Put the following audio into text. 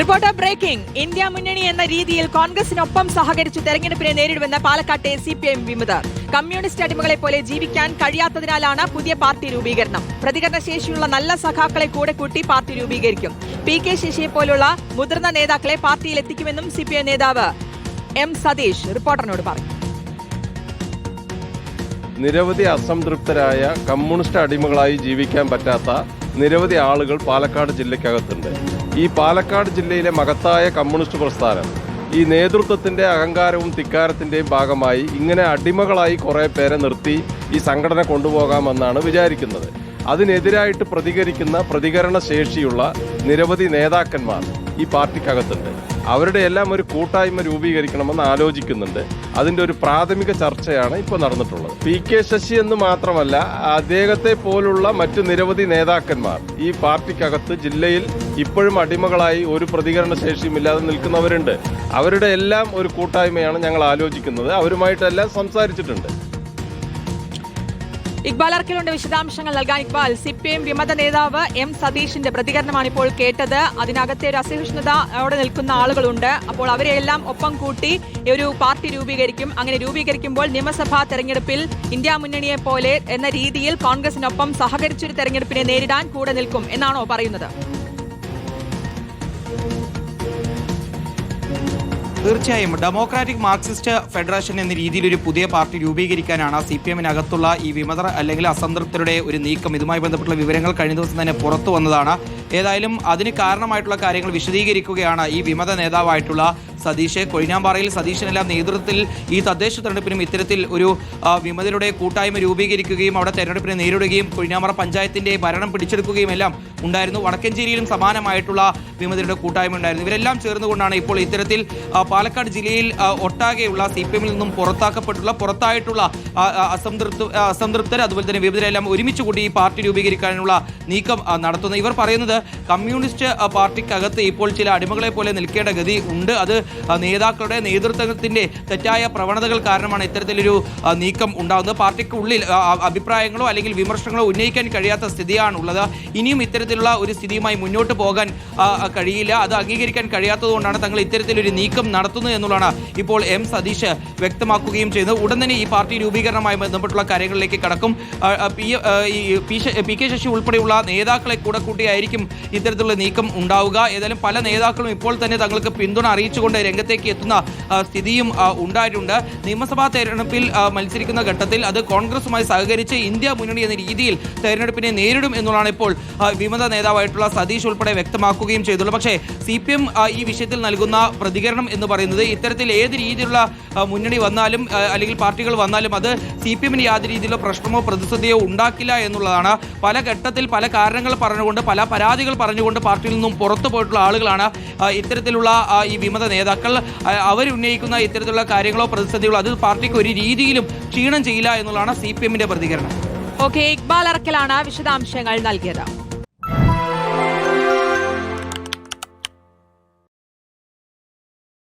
Reporter breaking India മുന്നണി എന്ന രീതിയിൽ കോൺഗ്രസിനൊപ്പം സഹകരിച്ച് തെരഞ്ഞെടുപ്പിനെ നേരിടുമെന്ന് പാലക്കാട്ടെ സി പി എം വിമതർ കമ്മ്യൂണിസ്റ്റ് അടിമകളെ പോലെ ജീവിക്കാൻ കഴിയാത്തതിനാലാണ് പുതിയ പാർട്ടി രൂപീകരണം. പ്രതികരണ ശേഷിയുള്ള നല്ല സഖാക്കളെ കൂടെ കൂട്ടി പാർട്ടി രൂപീകരിക്കും. പി കെ ശശിയെ പോലുള്ള മുതിർന്ന നേതാക്കളെ പാർട്ടിയിൽ എത്തിക്കുമെന്നും സി പി എം നേതാവ് എം സതീഷ് റിപ്പോർട്ടറിനോട് പറഞ്ഞു. നിരവധി അസംതൃപ്തരായ കമ്മ്യൂണിസ്റ്റ് അടിമകളായി ജീവിക്കാൻ പറ്റാത്ത നിരവധി ആളുകൾ പാലക്കാട് ജില്ലയ്ക്കകത്തുണ്ട്. ഈ പാലക്കാട് ജില്ലയിലെ മഹത്തായ കമ്മ്യൂണിസ്റ്റ് പ്രസ്ഥാനം. ഈ നേതൃത്വത്തിന്റെ അഹങ്കാരവും ധിക്കാരത്തിന്റെയും ഭാഗമായി ഇങ്ങനെ അടിമകളായി കുറേ പേരെ നിർത്തി ഈ സംഘടന കൊണ്ടുപോകാമെന്നാണ് വിചാരിക്കുന്നത്. അതിനെതിരായിട്ട് പ്രതികരിക്കുന്ന പ്രതികരണ ശേഷിയുള്ള നിരവധി നേതാക്കന്മാർ ഈ പാർട്ടിക്കകത്തുണ്ട്. അവരുടെ എല്ലാം ഒരു കൂട്ടായ്മ രൂപീകരിക്കണമെന്ന് ആലോചിക്കുന്നുണ്ട്. അതിന്റെ ഒരു പ്രാഥമിക ചർച്ചയാണ് ഇപ്പോൾ നടന്നിട്ടുള്ളത്. പി കെ ശശി എന്ന് മാത്രമല്ല അദ്ദേഹത്തെ പോലുള്ള മറ്റു നിരവധി നേതാക്കന്മാർ ഈ പാർട്ടിക്കകത്ത് ജില്ലയിൽ ഇപ്പോഴും അടിമകളായി ഒരു പ്രതികരണ ശേഷിയുമില്ലാതെ നിൽക്കുന്നവരുണ്ട്. അവരുടെ എല്ലാം ഒരു കൂട്ടായ്മയാണ് ഞങ്ങൾ ആലോചിക്കുന്നത്. അവരുമായിട്ടെല്ലാം സംസാരിച്ചിട്ടുണ്ട്. ഇക്ബാൽ അർക്കിലുണ്ട് വിശദാംശങ്ങൾ നൽകാൻ ഇക്ബാൽ. സി പി എം വിമത നേതാവ് എം സതീഷിന്റെ പ്രതികരണമാണ് ഇപ്പോൾ കേട്ടത്. അതിനകത്തെ ഒരു അസഹിഷ്ണുത അവിടെ നിൽക്കുന്ന ആളുകളുണ്ട്. അപ്പോൾ അവരെയെല്ലാം ഒപ്പം കൂട്ടി ഒരു പാർട്ടി രൂപീകരിക്കും. അങ്ങനെ രൂപീകരിക്കുമ്പോൾ നിയമസഭാ തെരഞ്ഞെടുപ്പിൽ ഇന്ത്യ മുന്നണിയെ പോലെ എന്ന രീതിയിൽ കോൺഗ്രസിനൊപ്പം സഹകരിച്ചൊരു തെരഞ്ഞെടുപ്പിനെ നേരിടാൻ കൂടെ നിൽക്കും എന്നാണോ പറയുന്നത്? തീർച്ചയായും. ഡെമോക്രാറ്റിക് മാർക്സിസ്റ്റ് ഫെഡറേഷൻ എന്ന രീതിയിൽ ഒരു പുതിയ പാർട്ടി രൂപീകരിക്കാനാണ് സി പി എമ്മിനകത്തുള്ള ഈ വിമതർ അല്ലെങ്കിൽ അസംതൃപ്തരുടെ ഒരു നീക്കം. ഇതുമായി ബന്ധപ്പെട്ടുള്ള വിവരങ്ങൾ കഴിഞ്ഞ ദിവസം തന്നെ പുറത്തു വന്നതാണ്. ഏതായാലും അതിന് കാരണമായിട്ടുള്ള കാര്യങ്ങൾ വിശദീകരിക്കുകയാണ് ഈ വിമത നേതാവായിട്ടുള്ള സതീഷ് കൊഴിഞ്ഞാമ്പാറയിൽ സതീഷിനെല്ലാം നേതൃത്വത്തിൽ ഈ തദ്ദേശ തെരഞ്ഞെടുപ്പിനും ഇത്തരത്തിൽ ഒരു വിമതരുടെ കൂട്ടായ്മ രൂപീകരിക്കുകയും അവിടെ തെരഞ്ഞെടുപ്പിനെ നേരിടുകയും കൊഴിഞ്ഞാമ്പാറ പഞ്ചായത്തിന്റെ ഭരണം പിടിച്ചെടുക്കുകയും എല്ലാം ഉണ്ടായിരുന്നു. വടക്കഞ്ചേരിയിലും സമാനമായിട്ടുള്ള വിമതരുടെ കൂട്ടായ്മ ഉണ്ടായിരുന്നു. ഇവരെല്ലാം ചേർന്നുകൊണ്ടാണ് ഇപ്പോൾ ഇത്തരത്തിൽ പാലക്കാട് ജില്ലയിൽ ഒട്ടാകെയുള്ള സി പി എമ്മിൽ നിന്നും പുറത്താക്കപ്പെട്ടുള്ള പുറത്തായിട്ടുള്ള അസംതൃപ്ത അസംതൃപ്തർ അതുപോലെ തന്നെ വിമതരെല്ലാം ഒരുമിച്ച് കൂടി ഈ പാർട്ടി രൂപീകരിക്കാനുള്ള നീക്കം നടത്തുന്നു. ഇവർ പറയുന്നത് കമ്മ്യൂണിസ്റ്റ് പാർട്ടിക്കകത്ത് ഇപ്പോൾ ചില അടിമകളെ പോലെ നിൽക്കേണ്ട ഗതി ഉണ്ട്. അത് നേതാക്കളുടെ നേതൃത്വത്തിന്റെ തെറ്റായ പ്രവണതകൾ കാരണമാണ് ഇത്തരത്തിലൊരു നീക്കം ഉണ്ടാകുന്നത്. പാർട്ടിക്കുള്ളിൽ അഭിപ്രായങ്ങളോ അല്ലെങ്കിൽ വിമർശനങ്ങളോ ഉന്നയിക്കാൻ കഴിയാത്ത സ്ഥിതിയാണ് ഉള്ളത് ഇനിയും ഇത്തരത്തിലുള്ള ഒരു സ്ഥിതിയുമായി മുന്നോട്ട് പോകാൻ കഴിയില്ല. അത് അംഗീകരിക്കാൻ കഴിയാത്തതുകൊണ്ടാണ് തങ്ങൾ ഇത്തരത്തിലൊരു നീക്കം നടത്തുന്നത് എന്നുള്ളതാണ് ഇപ്പോൾ എം സതീഷ് വ്യക്തമാക്കുകയും ചെയ്യുന്നത്. ഉടൻ തന്നെ ഈ പാർട്ടി രൂപീകരണമായി ബന്ധപ്പെട്ടുള്ള കാര്യങ്ങളിലേക്ക് കടക്കും. പി കെ ശശി ഉൾപ്പെടെയുള്ള നേതാക്കളെ കൂടെ കൂട്ടിയായിരിക്കും ഇത്തരത്തിലുള്ള നീക്കം ഉണ്ടാവുക. ഏതായാലും പല നേതാക്കളും ഇപ്പോൾ തന്നെ തങ്ങൾക്ക് പിന്തുണ അറിയിച്ചുകൊണ്ട് രംഗത്തേക്ക് എത്തുന്ന സ്ഥിതിയും ഉണ്ടായിട്ടുണ്ട്. നിയമസഭാ തെരഞ്ഞെടുപ്പിൽ മത്സരിക്കുന്ന ഘട്ടത്തിൽ അത് കോൺഗ്രസുമായി സഹകരിച്ച് ഇന്ത്യ മുന്നണി എന്ന രീതിയിൽ തെരഞ്ഞെടുപ്പിനെ നേരിടും എന്നുള്ളതാണ് ഇപ്പോൾ വിമത നേതാവായിട്ടുള്ള സതീഷ് ഉൾപ്പെടെ വ്യക്തമാക്കുകയും ചെയ്തുള്ളൂ പക്ഷേ സി പി എം ഈ വിഷയത്തിൽ നൽകുന്ന പ്രതികരണം എന്ന് പറയുന്നത് ഇത്തരത്തിൽ ഏത് രീതിയിലുള്ള മുന്നണി വന്നാലും അല്ലെങ്കിൽ പാർട്ടികൾ വന്നാലും അത് സി പി എമ്മിന് യാതൊരു രീതിയിലുള്ള പ്രശ്നമോ പ്രതിസന്ധിയോ ഉണ്ടാക്കില്ല എന്നുള്ളതാണ്. പല ഘട്ടത്തിൽ പല കാരണങ്ങൾ പറഞ്ഞുകൊണ്ട് പല പരാതികൾ പറഞ്ഞുകൊണ്ട് പാർട്ടിയിൽ നിന്നും പുറത്തു പോയിട്ടുള്ള ആളുകളാണ് ഇത്തരത്തിലുള്ള ഈ വിമത നേതാക്കൾ അവരുന്നയിക്കുന്ന ഇത്തരത്തിലുള്ള കാര്യങ്ങളോ പ്രതിസന്ധികളോ അത് പാർട്ടിക്ക് ഒരു രീതിയിലും ക്ഷീണം ചെയ്യില്ല എന്നുള്ളതാണ് സി പി എമ്മിന്റെ പ്രതികരണം. ഓക്കെ ഇക്ബാൽ അറക്കലാണ് വിശദാംശങ്ങൾ നൽകിയത്.